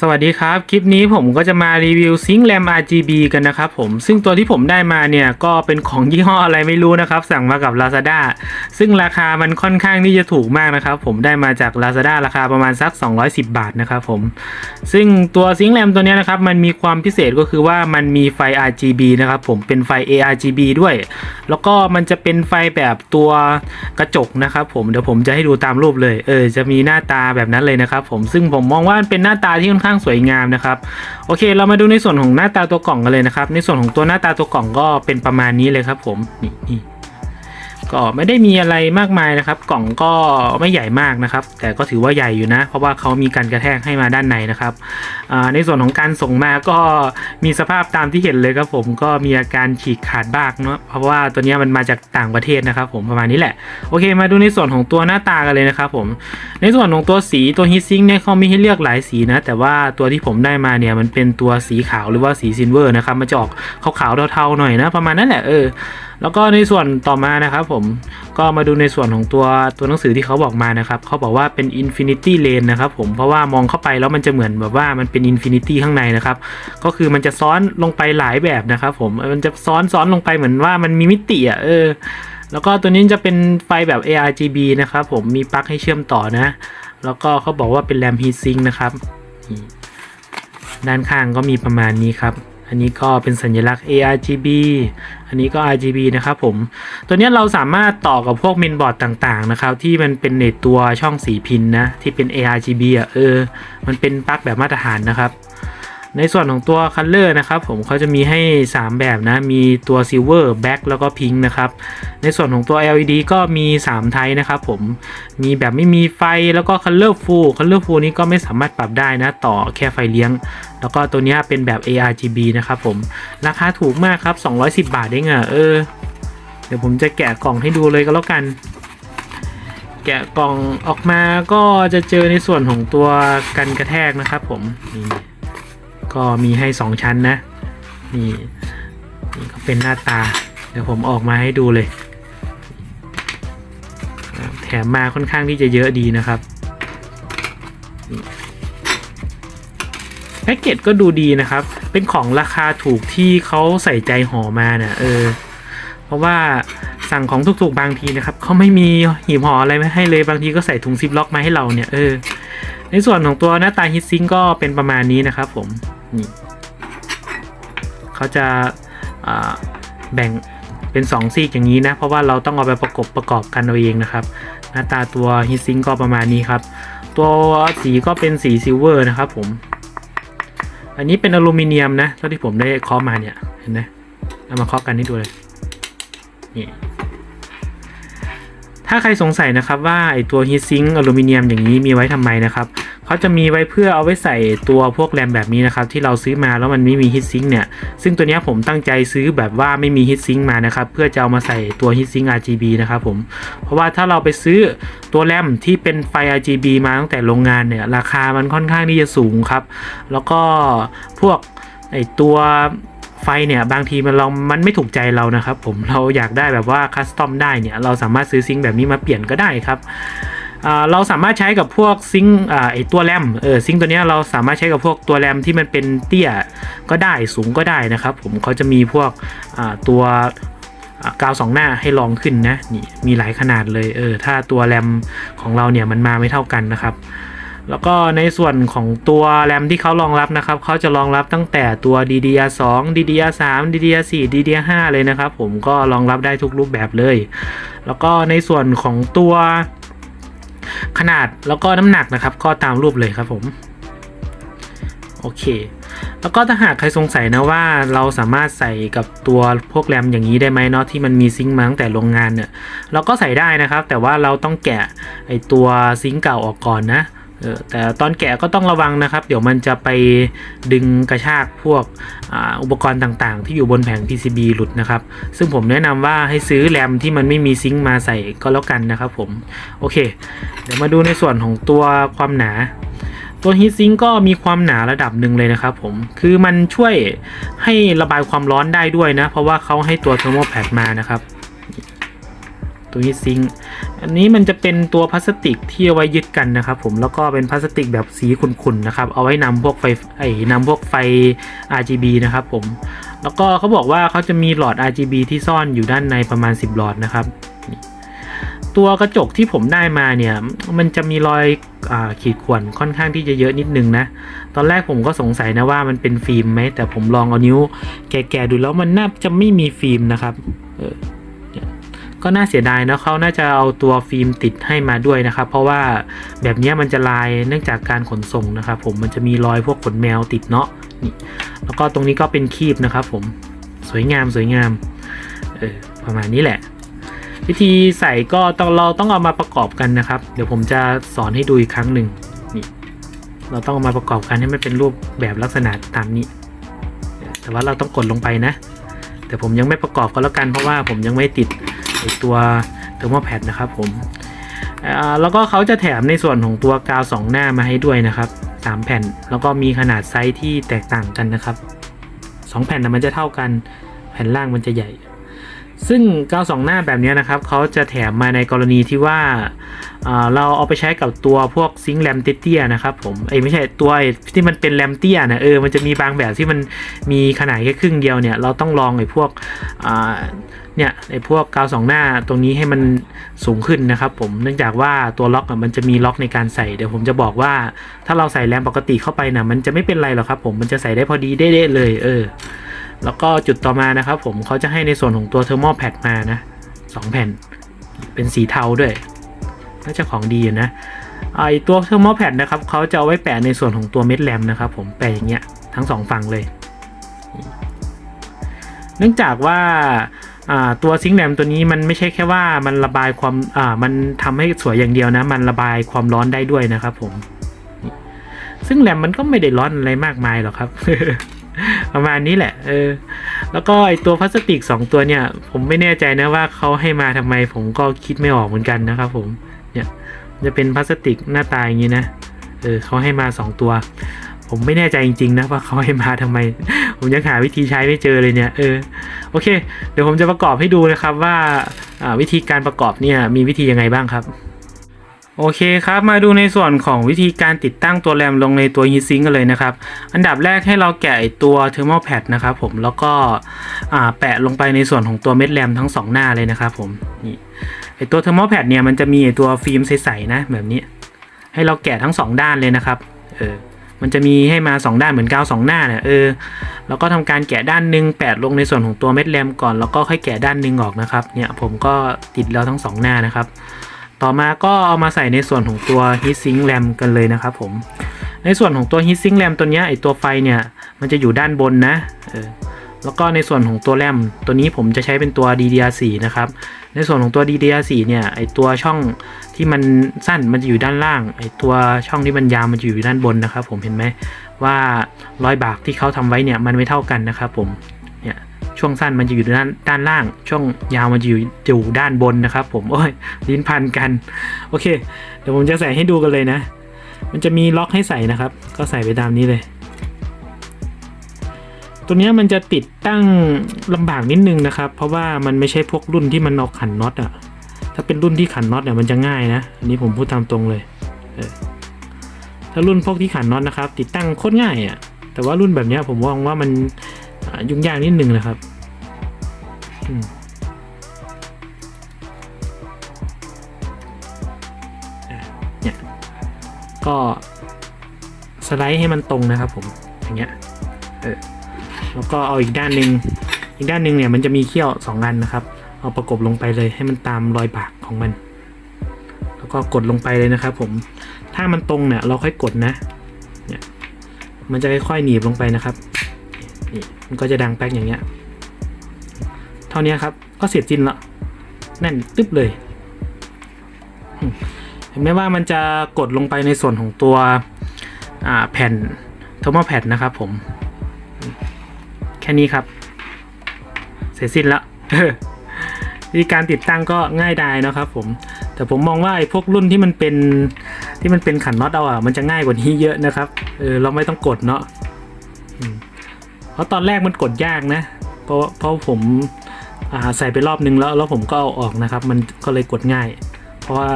สวัสดีครับ คลิปนี้ผมก็จะมารีวิวซิงค์แรม RGB กันนะครับผม ซึ่งตัวที่ผมได้มาเนี่ยก็เป็นของยี่ห้ออะไรไม่รู้นะครับ สั่งมากับ Lazada ซึ่งราคามันค่อนข้างที่จะถูกมากนะครับผมได้มาจาก Lazada ราคาประมาณสัก 210 บาทนะครับผม ซึ่งตัวซิงค์แรมตัวนี้นะครับมันมีความพิเศษก็คือว่ามันมีไฟ RGB นะครับผมเป็นไฟ ARGB ด้วย แล้วก็มันจะเป็นไฟแบบตัวกระจกนะครับผมเดี๋ยวผมจะให้ดูตามรูปเลยเออจะมีหน้าตาแบบนั้นเลยนะครับผมซึ่งผมมองว่ามันเป็นหน้าตาที่ค่อนข้างสวยงามนะครับโอเค เรามาดูในส่วนของหน้าตาตัวกล่องกันเลยนะครับ ในส่วนของตัวหน้าตาตัวกล่องก็เป็นประมาณนี้เลยครับผมนี่นี่ ก็ไม่ได้มีอะไรมากมายนะครับ กล่องก็ไม่ใหญ่มากนะครับ แต่ก็ถือว่าใหญ่อยู่นะ เพราะว่าเขามีการกระแทกให้มาด้านในนะครับในส่วนของการส่งมาก็มีสภาพตามที่เห็นเลยครับผมก็มีอาการฉีกขาดบ้างเนาะเพราะว่าตัวนี้มันมาจากต่างประเทศนะครับ ผมประมาณนี้แหละโอเค มาดูในส่วนของตัวหน้าตากันเลยนะครับผมในส่วนของตัวสีตัวฮีทซิงเนี่ยเขามีให้เลือกหลายสีนะ แต่ว่าตัวที่ผมได้มาเนี่ยมันเป็นตัวสีขาวหรือว่าสีซิลเวอร์นะครับมันจะออกขาวๆเทาๆหน่อยนะ ประมาณนั้นแหละเออ แล้วก็ในส่วนต่อมานะครับผมก็มาดูในส่วนของตัวตัวหนังสือที่เขาบอกมานะครับเขาบอกว่าเป็น Infinity Lane นะครับผมเพราะว่ามองเข้าไปแล้วมันจะเหมือนแบบว่ามันเป็น Infinity ข้างในนะครับก็คือมันจะซ้อนลงไปหลายแบบนะครับผมมันจะซ้อนซ้อนลงไปเหมือนว่ามันมีมิติอะเออแล้วก็ตัวนี้จะเป็นไฟแบบ ARGB นะครับผมมีปลั๊กให้เชื่อมต่อนะ แล้วก็เขาบอกว่าเป็นแรม heatsink นะครับด้านข้างก็มีประมาณนี้ครับ อันนี้ก็เป็นสัญลักษณ์ ARGB อันนี้ก็ RGB นะครับผม ตัวนี้เราสามารถต่อกับพวกเมนบอร์ดต่างๆนะครับ ที่มันเป็นในตัวช่องสีพินนะ ที่เป็น ARGB อะเออ มันเป็นปลั๊กแบบมาตรฐานนะครับ ในส่วนของตัวคัลเลอร์นะครับผมเขาจะมีให้ 3 แบบนะ มีตัว Silver Black แล้วก็ Pink นะครับ ในส่วนของตัว LED ก็มี 3 ไทป์นะครับผมมีแบบไม่มีไฟแล้วก็ Color Full Color Full นี้ก็ไม่สามารถปรับได้นะ ต่อแค่ไฟเลี้ยง แล้วก็ตัวนี้เป็นแบบ ARGB นะครับผม ราคาถูกมากครับ 210 บาทเองอะเออ เดี๋ยวผมจะแกะกล่องให้ดูเลยก็แล้วกัน แกะกล่องออกมาก็จะเจอในส่วนของตัวกันกระแทกนะครับผมนี่ ก็มีให้ 2 ชั้นนะ นี่นี่ก็เป็นหน้าตา เดี๋ยวผมออกมาให้ดูเลย แถมมาค่อนข้างที่จะเยอะดีนะครับแพ็กเกจก็ดูดีนะครับ เป็นของราคาถูกที่เขาใส่ใจห่อมาเนี่ยเออ เพราะว่าสั่งของถูกๆบางทีนะครับเขาไม่มีหีบห่ออะไรมาให้เลยบางทีก็ใส่ถุงซิปล็อกมาให้เราเนี่ยเออในส่วนของตัวหน้าตาฮิตซิงก็เป็นประมาณนี้นะครับผม นี่เขาจะาแบ่งเป็น2ซีกอย่างนี้นะ เพราะว่าเราต้องเอาไปประกบประกอบกันเอาเองนะครับ หน้าตาตัวฮิซิงก็ประมาณนี้ครับ ตัวสีก็เป็นสีซิลเวอร์นะครับผม อันนี้เป็นอลูมิเนียมนะเท่าที่ผมได้เคาะมาเนี่ยเห็นไหมเอามาเคาะกันให้ดูเลยนี่ถ้าใครสงสัยนะครับว่าไอตัวฮีทซิงค์อลูมิเนียมอย่างนี้มีไว้ทำไมนะครับ เขาจะมีไว้เพื่อเอาไว้ใส่ตัวพวกแรมแบบนี้นะครับที่เราซื้อมาแล้วมันไม่มีฮีทซิงค์เนี่ยซึ่งตัวนี้ผมตั้งใจซื้อแบบว่าไม่มีฮีทซิงค์มานะครับเพื่อจะเอามาใส่ตัวฮีทซิงค์ RGB นะครับผมเพราะว่าถ้าเราไปซื้อตัวแรมที่เป็นไฟ RGB มาตั้งแต่โรงงานเนี่ยราคามันค่อนข้างที่จะสูงครับ แล้วก็พวกไอตัวไฟเนี่ยบางทีมันเรามันไม่ถูกใจเรานะครับผมเราอยากได้แบบว่าคัสตอมได้เนี่ยเราสามารถซื้อซิงค์แบบนี้มาเปลี่ยนก็ได้ครับ เราสามารถใช้กับพวกซิงไอตัวแรมเออซิงตัวนี้เราสามารถใช้กับพวกตัวแรมที่มันเป็นเตี้ยก็ได้สูงก็ได้นะครับ ผมเขาจะมีพวกตัวกาวสองหน้าให้ลองขึ้นนะนี่มีหลายขนาดเลยเออถ้าตัวแรมของเราเนี่ยมันมาไม่เท่ากันนะครับแล้วก็ในส่วนของตัวแรมที่เขารองรับนะครับ เขาจะรองรับตั้งแต่ตัว DDR2 DDR3 DDR4 DDR5 เลยนะครับ ผมก็รองรับได้ทุกรูปแบบเลย แล้วก็ในส่วนของตัว ขนาดแล้วก็น้ำหนักนะครับ ก็ตามรูปเลยครับผมโอเค แล้วก็ถ้าหากใครสงสัยนะว่าเราสามารถใส่กับตัวพวกแรมอย่างนี้ได้ไหมเนาะที่มันมีซิงค์มาตั้งแต่โรงงานเนี่ยเราก็ใส่ได้นะครับ แต่ว่าเราต้องแกะไอตัวซิงค์เก่าออกก่อนนะ แต่ตอนแกะก็ต้องระวังนะครับ เดี๋ยวมันจะไปดึงกระชากพวกออุปกรณ์ต่างๆ ที่อยู่บนแผง PCB หลุดนะครับ ซึ่งผมแนะนำว่าให้ซื้อแรมที่มันไม่มีซิงค์มาใส่ก็แล้วกันนะครับผม โอเค เดี๋ยวมาดูในส่วนของตัวความหนา ตัวฮีทซิงก็มีความหนาระดับหนึ่งเลยนะครับผม คือมันช่วยให้ระบายความร้อนได้ด้วยนะ เพราะว่าเขาให้ตัวเทอร์โมแพดมานะครับ ตัวฮีทซิงอันนี้มันจะเป็นตัวพลาสติกที่เอาไว้ยึดกันนะครับ ผมแล้วก็เป็นพลาสติกแบบสีขุ่นๆนะครับ เอาไว้นำพวกไฟไอ้นำพวกไฟ RGB นะครับผมแล้วก็เขาบอกว่าเขาจะมีหลอด RGB ที่ซ่อนอยู่ด้านในประมาณ 10 หลอดนะครับตัวกระจกที่ผมได้มาเนี่ยมันจะมีรอยอขีดข่วนค่อนข้างที่จะเยอะนิดนึงนะ ตอนแรกผมก็สงสัยนะว่ามันเป็นฟิล์มไหมแต่ผมลองเอานิ้ว แกะๆดูแล้วมันน่าจะไม่มีฟิล์มนะครับ ก็น่าเสียดายนะเขาน่าจะเอาตัวฟิล์มติดให้มาด้วยนะครับ เพราะว่าแบบนี้มันจะลายเนื่องจากการขนส่งนะครับ ผมมันจะมีรอยพวกขนแมวติดเนาะนี่แล้วก็ตรงนี้ก็เป็นคีบนะครับผมสวยงามสวยงามเออประมาณนี้แหละ วิธีใส่ก็ต้องเราต้องเอามาประกอบกันนะครับ เดี๋ยวผมจะสอนให้ดูอีกครั้งหนึ่งนี่เราต้องเอามาประกอบกันให้มันเป็นรูปแบบลักษณะตามนี้ แต่ว่าเราต้องกดลงไปนะ แต่ผมยังไม่ประกอบก็แล้วกันเพราะว่าผมยังไม่ติด ตัวเทอร์โมแพดนะครับผมอ่าแล้วก็เขาจะแถมในส่วนของตัวกาวสองหน้ามาให้ด้วยนะครับสามแผ่นแล้วก็มีขนาดไซส์ที่แตกต่างกันนะครับสองแผ่นนะมันจะเท่ากันแผ่นล่างมันจะใหญ่ ซึ่งกาวสองหน้าแบบนี้นะครับเขาจะแถมมาในกรณีที่ว่าอ่าเราเอาไปใช้กับตัวพวกซิงแรมเตี้ยนะครับผมเอ้ไม่ใช่ตัวที่มันเป็นแรมเตี้ยนะเออมันจะมีบางแบบที่มันมีขนาดแค่ครึ่งเดียวเนี่ยเราต้องลองไอ้พวกอ่า เนี่ยไอพวกกาวสองหน้าตรงนี้ให้มันสูงขึ้นนะครับ ผมเนื่องจากว่าตัวล็อกมันจะมีล็อกในการใส่เดี๋ยวผมจะบอกว่า ถ้าเราใส่แรมปกติเข้าไปนะมันจะไม่เป็นไรหรอกครับ ผมมันจะใส่ได้พอดีเด้เลย เออ แล้วก็จุดต่อมานะครับ ผมเขาจะให้ในส่วนของตัวเทอร์โมแพดมานะสองแผ่น เป็นสีเทาด้วยน่าจะของดีนะไอตัวเทอร์โมแพดนะครับเขาจะเอาไว้แปะในส่วนของตัวเม็ดแรมนะครับ ผมแปะอย่างเงี้ยทั้งสองฝั่งเลย เนื่องจากว่า ตัวซิงค์แรมตัวนี้มันไม่ใช่แค่ว่ามันระบายความมันทำให้สวยอย่างเดียวนะ มันระบายความร้อนได้ด้วยนะครับผม ซึ่งแรมมันก็ไม่ได้ร้อนอะไรมากมายหรอกครับ ประมาณนี้แหละ เออ แล้วก็ไอตัวพลาสติก 2 ตัวเนี่ย ผมไม่แน่ใจนะว่าเขาให้มาทำไมผมก็คิดไม่ออกเหมือนกันนะครับ ผม เนี่ยจะเป็นพลาสติกหน้าตาอย่างนี้นะ เออเขาให้มา 2 ตัว ผมไม่แน่ใจจริงๆนะว่าเขาให้มาทำไม ผมยังหาวิธีใช้ไม่เจอเลยเนี่ยเออโอเค เดี๋ยวผมจะประกอบให้ดูนะครับว่าวิธีการประกอบเนี่ยมีวิธียังไงบ้างครับโอเคครับ มาดูในส่วนของวิธีการติดตั้งตัวแรมลงในตัว heat sink กันเลยนะครับ อันดับแรกให้เราแกะตัว thermal pad นะครับผมแล้วก็แปะลงไปในส่วนของตัวเม็ดแรมทั้งสองหน้าเลยนะครับผมนี่ไอตัว thermal pad เนี่ยมันจะมีไอตัวฟิล์มใสๆนะแบบนี้ ให้เราแกะทั้งสองด้านเลยนะครับเออ มันจะมีให้มาสองด้านเหมือนกาวสองหน้าเนี่ยเออแล้วก็ทำการแกะด้านหนึ่งแปดลงในส่วนของตัวเม็ดแรมก่อน แล้วก็ค่อยแกะด้านหนึ่งออกนะครับเนี่ยผมก็ติดแล้วทั้งสองหน้านะครับต่อมาก็เอามาใส่ในส่วนของตัวฮีทซิงแรมกันเลยนะครับผมในส่วนของตัวฮีทซิงแรมตัวเนี้ยไอตัวไฟเนี่ยมันจะอยู่ด้านบนนะเออ แล้วก็ในส่วนของตัวแรมตัวนี้ผมจะใช้เป็นตัว DDR4 นะครับ ในส่วนของตัว DDR4 เนี่ยไอตัวช่องที่มันสั้นมันจะอยู่ด้านล่างไอตัวช่องที่มันยาวมันจะอยู่ด้านบนนะครับ ผมเห็นไหมว่ารอยบากที่เขาทำไว้เนี่ยมันไม่เท่ากันนะครับ ผมเนี่ยช่วงสั้นมันจะอยู่ด้านด้านล่าง ช่วงยาวมันจะอยู่อยู่ด้านบนนะครับ ผมโอ้ยลิ้นพันกันโอเค เดี๋ยวผมจะใส่ให้ดูกันเลยนะ มันจะมีล็อกให้ใส่นะครับ ก็ใส่ไปตามนี้เลย ตัวนี้มันจะติดตั้งลำบากนิดนึงนะครับ เพราะว่ามันไม่ใช่พวกรุ่นที่มันเอาขันน็อตอะถ้าเป็นรุ่นที่ขันน็อตเนี่ยมันจะง่ายนะอันนี้ผมพูดตามตรงเลยเออถ้ารุ่นพวกที่ขันน็อตนะครับ ติดตั้งโคตรง่ายอะแต่ว่ารุ่นแบบนี้ผมมองว่ามันยุ่งยากนิดนึงนะครับเนี่ยก็สไลด์ให้มันตรงนะครับผมอย่างเงี้ยเออ แล้วก็เอาอีกด้านหนึ่งอีกด้านหนึ่งเนี่ยมันจะมีเขี้ยวสองอันนะครับ เอาประกบลงไปเลยให้มันตามรอยบากของมัน แล้วก็กดลงไปเลยนะครับ ผม ถ้ามันตรงเนี่ยเราค่อยกดนะ เนี่ย มันจะค่อยๆหนีบลงไปนะครับนี่มันก็จะดังแป๊กอย่างเงี้ย เท่านี้ครับ ก็เสร็จสิ้นละแน่นตึ๊บเลยเห็นไหมว่ามันจะกดลงไปในส่วนของตัวแผ่นโทมแพดนะครับผม แค่นี้ครับ เสร็จสิ้นละวิธีการติดตั้งก็ง่ายดายนะครับผม แต่ผมมองว่าไอ้พวกรุ่นที่มันเป็นที่มันเป็นขันน็อตเอาอะมันจะง่ายกว่านี้เยอะนะครับเออเราไม่ต้องกดเนาะเพราะตอนแรกมันกดยากนะ เพราะเพราะผมอ่าใส่ไปรอบนึงแล้วแล้วผมก็เอาออกนะครับ มันก็เลยกดง่าย เพราะว่า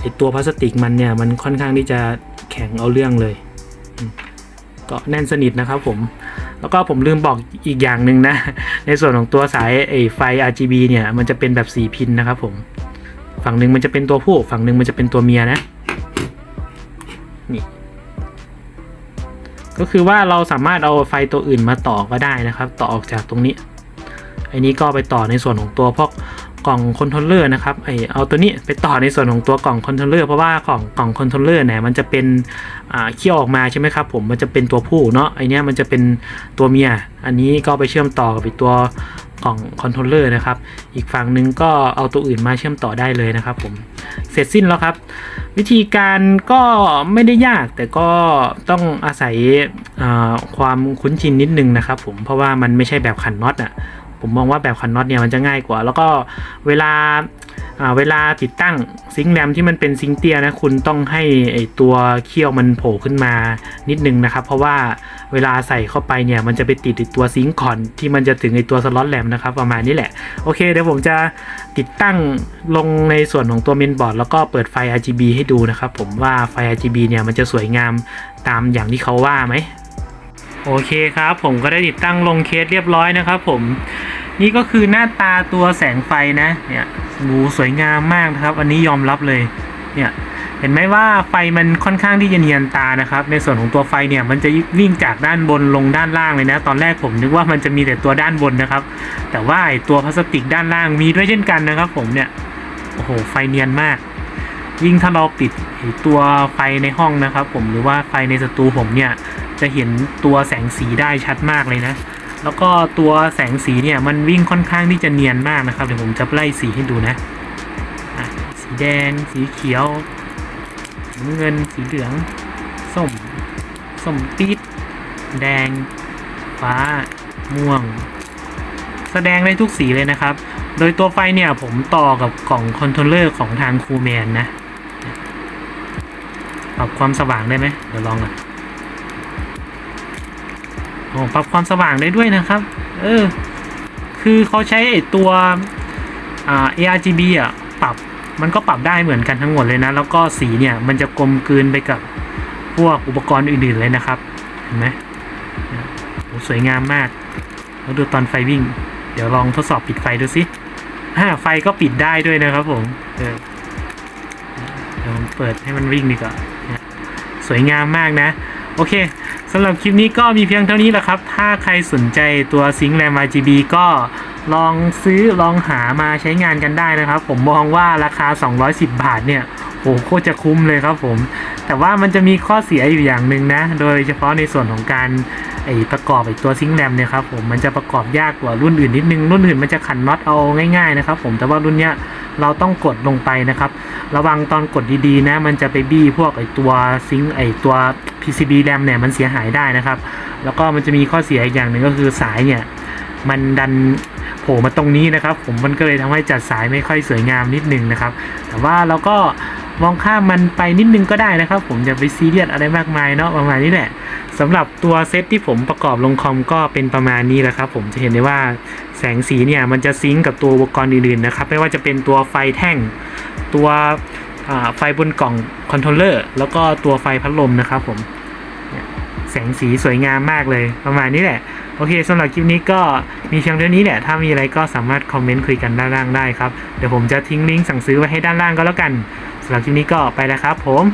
ไอตัวพลาสติกมันเนี่ยมันค่อนข้างที่จะแข็งเอาเรื่องเลย ก็แน่นสนิทนะครับผม แล้วก็ผมลืมบอกอีกอย่างหนึ่งนะ ในส่วนของตัวสายไฟ RGB เนี่ย มันจะเป็นแบบสีพินนะครับผม ฝั่งหนึ่งมันจะเป็นตัวผู้ ฝั่งหนึ่งมันจะเป็นตัวเมียนะ นี่ ก็คือว่าเราสามารถเอาไฟตัวอื่นมาต่อก็ได้นะครับ ต่อออกจากตรงนี้ไอ้นี้ก็ไปต่อในส่วนของตัวพวก กล่องคอนโทรลเลอร์นะครับไอเอาตัวนี้ไปต่อในส่วนของตัวกล่องคอนโทรลเลอร์เพราะว่ากล่องกล่องคอนโทรลเลอร์เนี่ยมันจะเป็นอ่าเคี่ยวออกมาใช่ไหมครับผมมันจะเป็นตัวผู้เนาะไอเนี้ยมันจะเป็นตัวเมีย อันนี้ก็ไปเชื่อมต่อกับตัวกล่องคอนโทรลเลอร์นะครับ อีกฝั่งหนึ่งก็เอาตัวอื่นมาเชื่อมต่อได้เลยนะครับผม เสร็จสิ้นแล้วครับ วิธีการก็ไม่ได้ยากแต่ก็ต้องอาศัยความคุ้นชินนิดนึงนะครับผม เพราะว่ามันไม่ใช่แบบขันน็อตอะ ผมมองว่าแบบขันน็อตเนี่ยมันจะง่ายกว่า แล้วก็เวลาเวลาติดตั้งซิงค์แรมที่มันเป็นซิงค์เตียนะคุณต้องให้ไอตัวเคี่ยวมันโผล่ขึ้นมานิดนึงนะครับ เพราะว่าเวลาใส่เข้าไปเนี่ยมันจะไปติดตัวซิงค์ก่อนที่มันจะถึงไอตัวสล็อตแรมนะครับประมาณนี้แหละ โอเคเดี๋ยวผมจะติดตั้งลงในส่วนของตัวเมนบอร์ดแล้วก็เปิดไฟ RGB ให้ดูนะครับผมว่าไฟ RGB เนี่ยมันจะสวยงามตามอย่างที่เขาว่าไหม โอเคครับผมก็ได้ติดตั้งลงเคสเรียบร้อยนะครับผมนี่ก็คือหน้าตาตัวแสงไฟนะเนี่ยดูสวยงามมากนะครับ อันนี้ยอมรับเลยเนี่ยเห็นไหมว่าไฟมันค่อนข้างที่จะเนียนตานะครับ ในส่วนของตัวไฟเนี่ยมันจะวิ่งจากด้านบนลงด้านล่างเลยนะ ตอนแรกผมนึกว่ามันจะมีแต่ตัวด้านบนนะครับ แต่ว่าตัวพลาสติกด้านล่างมีด้วยเช่นกันนะครับ ผมเนี่ยโอ้โหไฟเนียนมาก ยิ่งถ้าเราปิดตัวไฟในห้องนะครับ ผมหรือว่าไฟในสตูผมเนี่ย จะเห็นตัวแสงสีได้ชัดมากเลยนะ แล้วก็ตัวแสงสีเนี่ยมันวิ่งค่อนข้างที่จะเนียนมากนะครับ เดี๋ยวผมจะไล่สีให้ดูนะ สีแดง สีเขียวสีเงิน สีเหลือง ส้ม ส้มปี๊ดแดง ฟ้า ม่วง แสดงได้ทุกสีเลยนะครับ โดยตัวไฟเนี่ยผมต่อกับกล่องคอนโทรลเลอร์ของทางคูแมนนะ ปรับความสว่างได้ไหมเดี๋ยวลองก่อน โอ้ปรับความสว่างได้ด้วยนะครับ เออ คือเขาใช้ตัวอ่า ARGB อะปรับมันก็ปรับได้เหมือนกันทั้งหมดเลยนะ แล้วก็สีเนี่ยมันจะกลมกลืนไปกับพวกอุปกรณ์อื่นๆเลยนะครับ เห็นไหมโอ้สวยงามมาก แล้วดูตอนไฟวิ่ง เดี๋ยวลองทดสอบปิดไฟดูสิอ่าไฟก็ปิดได้ด้วยนะครับผม เออเดี๋ยวผมเปิดให้มันวิ่งดีกว่าสวยงามมากนะ โอเคสำหรับคลิปนี้ก็มีเพียงเท่านี้แหละครับ ถ้าใครสนใจตัวซิง k ์แรม RGB ก็ลองซื้อลองหามาใช้งานกันได้นะครับ ผมมองว่าราคา 210 บาทเนี่ยโอ้โหโคตรจะคุ้มเลยครับผม แต่ว่ามันจะมีข้อเสียอยู่อย่างหนึ่งนะ โดยเฉพาะในส่วนของการไอประกอบไอตัวซิง k ์แรมเนี่ยครับผมมันจะประกอบยากกว่ารุ่นอื่นนิดนึง รุ่นอื่นมันจะขันน็อตเอาง่ายๆนะครับผมแต่ว่ารุ่นเนี้ย เราต้องกดลงไปนะครับ ระวังตอนกดดีๆนะ มันจะไปบี้พวกไอตัวซิงไอตัว PCB RAM เนี่ยมันเสียหายได้นะครับ แล้วก็มันจะมีข้อเสียอีกอย่างหนึ่งก็คือสายเนี่ยมันดันโผล่มาตรงนี้นะครับ ผมมันก็เลยทำให้จัดสายไม่ค่อยสวยงามนิดนึงนะครับ แต่ว่าเราก็มองข้ามมันไปนิดนึงก็ได้นะครับ ผมจะไปซีเรียสอะไรมากมายเนาะประมาณนี้แหละ สำหรับตัวเซตที่ผมประกอบลงคอมก็เป็นประมาณนี้แหละครับ ผมจะเห็นได้ว่าแสงสีเนี่ยมันจะซิงก์กับตัวอุปกรณ์อื่นๆนะครับไม่ว่าจะเป็นตัวไฟแท่ง ตัวไฟบนกล่องคอนโทรลเลอร์แล้วก็ตัวไฟพัดลมนะครับผมแสงสีสวยงามมากเลยประมาณนี้แหละ โอเคสำหรับคลิปนี้ก็มีเพียงเท่านี้แหละ ถ้ามีอะไรก็สามารถคอมเมนต์คุยกันด้านล่างได้ครับ เดี๋ยวผมจะทิ้งลิงก์สั่งซื้อไว้ให้ด้านล่างก็แล้วกันสำหรับคลิปนี้ก็ไปแล้วครับผม